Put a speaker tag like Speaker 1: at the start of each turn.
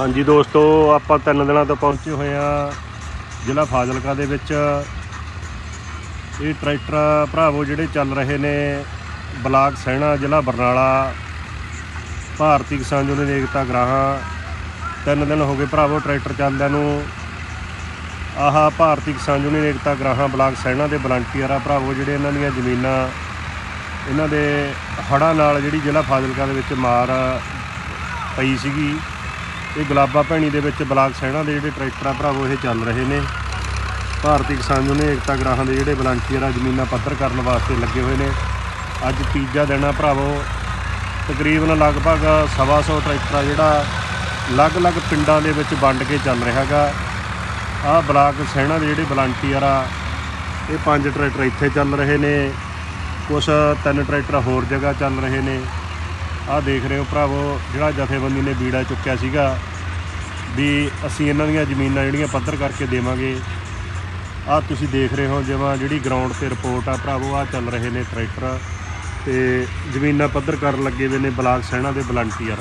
Speaker 1: ਹਾਂਜੀ ਦੋਸਤੋ, ਆਪਾਂ ਤਿੰਨ ਦਿਨਾਂ ਤੋਂ ਪਹੁੰਚੇ ਹੋਏ ਆ ਜ਼ਿਲ੍ਹਾ ਫਾਜ਼ਿਲਕਾ ਦੇ ਵਿੱਚ। ਇਹ ਟਰੈਕਟਰ ਭਰਾਵੋ ਜਿਹੜੇ ਚੱਲ ਰਹੇ ਨੇ ਬਲਾਕ ਸੈਣਾ, ਜ਼ਿਲ੍ਹਾ ਬਰਨਾਲਾ, ਭਾਰਤੀ ਕਿਸਾਨ ਯੂਨੀਅਨ ਏਕਤਾ ਗ੍ਰਾਹਾਂ। ਤਿੰਨ ਦਿਨ ਹੋ ਗਏ ਭਰਾਵੋ ਟਰੈਕਟਰ ਚੱਲਦਿਆਂ ਨੂੰ। ਆਹ ਭਾਰਤੀ ਕਿਸਾਨ ਯੂਨੀਅਨ ਏਕਤਾ ਗ੍ਰਾਹਾਂ ਬਲਾਕ ਸਹਿਣਾ ਦੇ ਵਲੰਟੀਅਰ ਆ ਭਰਾਵੋ, ਜਿਹੜੇ ਇਹਨਾਂ ਦੀਆਂ ਜ਼ਮੀਨਾਂ, ਇਹਨਾਂ ਦੇ ਹੜ੍ਹਾਂ ਨਾਲ ਜਿਹੜੀ ਜ਼ਿਲ੍ਹਾ ਫਾਜ਼ਿਲਕਾ ਦੇ ਵਿੱਚ ਮਾਰ ਪਈ ਸੀਗੀ। ਇਹ ਗੁਲਾਬਾ ਭੈਣੀ ਦੇ ਵਿੱਚ ਬਲਾਕ ਸੈਣਾ ਦੇ ਜਿਹੜੇ ਟਰੈਕਟਰ ਆ ਭਰਾਵੋ, ਇਹ ਚੱਲ ਰਹੇ ਨੇ। ਭਾਰਤੀ ਕਿਸਾਨ ਯੂਨੀਅਨ ਏਕਤਾ ਗਰਾਹਾਂ ਦੇ ਜਿਹੜੇ ਵਲੰਟੀਅਰ ਆ, ਜ਼ਮੀਨਾਂ ਪੱਧਰ ਕਰਨ ਵਾਸਤੇ ਲੱਗੇ ਹੋਏ ਨੇ। ਅੱਜ ਤੀਜਾ ਦਿਨ ਆ ਭਰਾਵੋ, ਤਕਰੀਬਨ ਲਗਭਗ ਸਵਾ ਸੌ ਟਰੈਕਟਰ ਆ ਜਿਹੜਾ ਅਲੱਗ-ਅਲੱਗ ਪਿੰਡਾਂ ਦੇ ਵਿੱਚ ਵੰਡ ਕੇ ਚੱਲ ਰਿਹਾਗਾ ਆਹ ਬਲਾਕ ਸੈਣਾ ਦੇ ਜਿਹੜੇ ਵਲੰਟੀਅਰ ਆ, ਇਹ ਪੰਜ ਟਰੈਕਟਰ ਇੱਥੇ ਚੱਲ ਰਹੇ ਨੇ। ਕੁਛ ਤਿੰਨ ਟਰੈਕਟਰ ਹੋਰ ਜਗ੍ਹਾ ਚੱਲ ਰਹੇ ਨੇ। ਆਹ ਦੇਖ ਰਹੇ ਹੋ ਭਰਾਵੋ, ਜਿਹੜਾ ਜਥੇਬੰਦੀ ਨੇ ਬੀੜਾ ਚੁੱਕਿਆ ਸੀਗਾ ਵੀ ਅਸੀਂ ਇਹਨਾਂ ਦੀਆਂ ਜ਼ਮੀਨਾਂ ਜਿਹੜੀਆਂ ਪੱਧਰ ਕਰਕੇ ਦੇਵਾਂਗੇ। ਆਹ ਤੁਸੀਂ ਦੇਖ ਰਹੇ ਹੋ ਜਿਵੇਂ ਜਿਹੜੀ ਗਰਾਊਂਡ ਤੇ ਰਿਪੋਰਟ ਆ ਭਰਾਵੋ ਆ ਚੱਲ ਰਹੇ ਨੇ ਟਰੈਕਟਰ ਤੇ ਜ਼ਮੀਨਾਂ ਪੱਧਰ ਕਰਨ ਲੱਗੇ ਹੋਏ ਨੇ ਬਲਾਕ ਸੈਣਾ ਦੇ ਵਲੰਟੀਅਰ